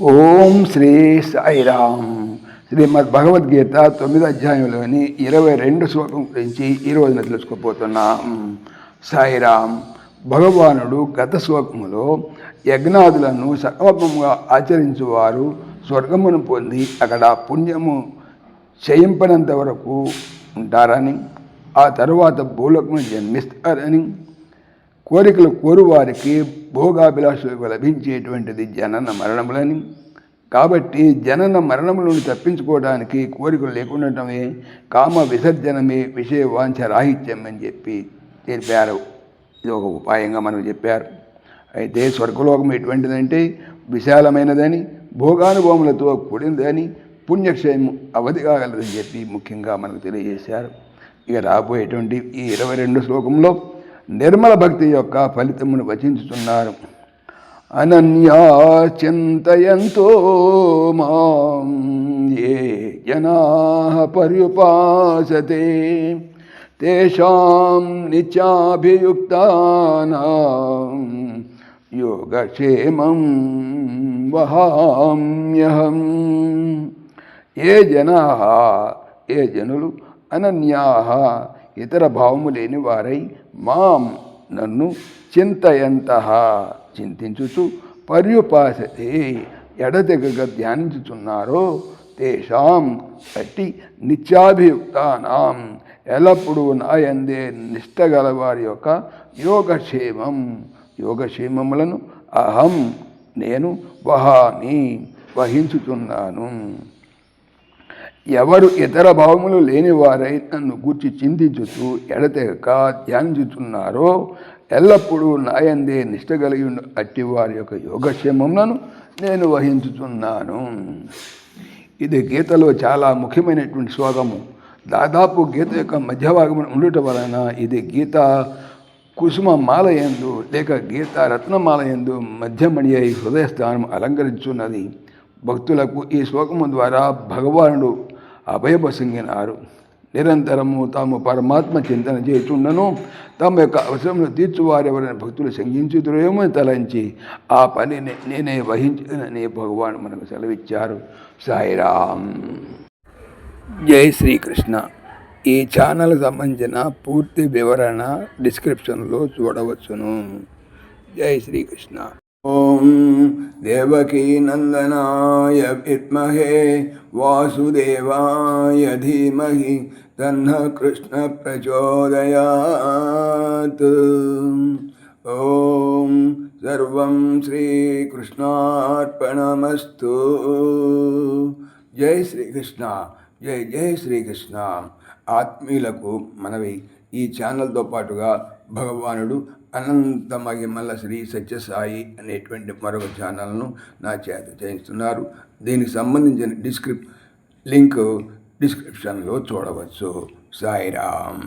ఓం శ్రీ సాయిరామ్. శ్రీమద్ భగవద్గీత తొమ్మిది అధ్యాయంలోని ఇరవై రెండు శ్లోకం గురించి ఈరోజున తెలుసుకోపోతున్నాం సాయిరామ్ భగవానుడు గత శ్లోకములో యజ్ఞాదులను సర్వముగా ఆచరించువారు స్వర్గమును పొంది అక్కడ పుణ్యము చేయింపనంత వరకు ఉంటారని ఆ తరువాత భూలోకము జన్మిస్తారని కోరికలు కోరువారికి భోగాభిలాషులకు లభించేటువంటిది జనన మరణములని. కాబట్టి జనన మరణములను తప్పించుకోవడానికి కోరికలు లేకుండటమే కామ విసర్జనమే విషయ వాంఛ రాహిత్యం అని చెప్పి తెలిపారు. ఇది ఒక ఉపాయంగా మనం చెప్పారు. అయితే స్వర్గలోకం ఎటువంటిదంటే విశాలమైనదని భోగానుభవములతో కూడినదని పుణ్యక్షయం అవధి కాగలదని చెప్పి ముఖ్యంగా మనకు తెలియజేశారు. ఇక రాబోయేటువంటి ఈ ఇరవై రెండు శ్లోకంలో నిర్మల భక్తి యొక్క ఫలితమును వచించుతున్నారు. అనన్యా చింతయంతో మాం ఏ జనా పర్యుపాసతే. తేషాం నిత్యాభియుక్తానాం యోగక్షేమం వహామ్యహం. ఏ జనా ఏ జనులు అనన్యా ఇతర భావము లేని వారై మాం నన్ను చింతయంత చింతించుచు పర్యుపాసతే ఎడతెగక ధ్యానించుచున్నారో తేషాం అట్టి నిత్యాభియుక్తానాం. ఎల్లప్పుడూ నాయందే నిష్టగల వారి యొక్క యోగక్షేమం. యోగక్షేమములను అహం నేను వహామి వహించుతున్నాను ఎవరు ఇతర భావములు లేని వారై నన్ను గూర్చి చింతించుతూ ఎడతెగక ధ్యానించుతున్నారో ఎల్లప్పుడూ నాయందే నిష్ట కలిగి ఉండు అట్టి వారి యొక్క యోగక్షేమములను నేను వహించుతున్నాను ఇది గీతలో చాలా ముఖ్యమైనటువంటి శ్లోకము. దాదాపు గీత యొక్క మధ్యభాగం ఉండటం వలన ఇది గీత కుసుమ మాల ఎందు లేక గీత రత్నమాల ఎందు మధ్యమణి అయి హృదయస్థానం అలంకరించున్నది భక్తులకు ఈ శ్లోకము ద్వారా భగవానుడు అభయభసింగినారు. నిరంతరము తాము పరమాత్మ చింతన చేయుచుండను తమ యొక్క అవసరమును తీర్చువారెవరైన భక్తులు సంగించుతురేమో తలంచి ఆ పనిని నేనే వహించనని భగవాన్ మనకు సెలవిచ్చారు. సాయిరామ్. జై శ్రీకృష్ణ. ఈ ఛానల్ సంబంధించిన పూర్తి వివరణ డిస్క్రిప్షన్లో చూడవచ్చును. జై శ్రీకృష్ణ. ఓం దేవకీ నందనాయ విద్మహే వాసుదేవాయ ధీమహి తన్న కృష్ణ ప్రచోదయాత్ ఓం సర్వం శ్రీకృష్ణార్పణమస్తు జై శ్రీకృష్ణ జై జై శ్రీకృష్ణ ఆత్మీయులకు మనవి ఈ ఛానల్తో పాటుగా భగవానుడు అనంత మహిమల శ్రీ సత్యసాయి అనేటువంటి మరొక ఛానల్ను నా చేత చేయిస్తున్నారు. దీనికి సంబంధించిన డిస్క్రిప్ లింక్ డిస్క్రిప్షన్లో చూడవచ్చు. సాయిరామ్.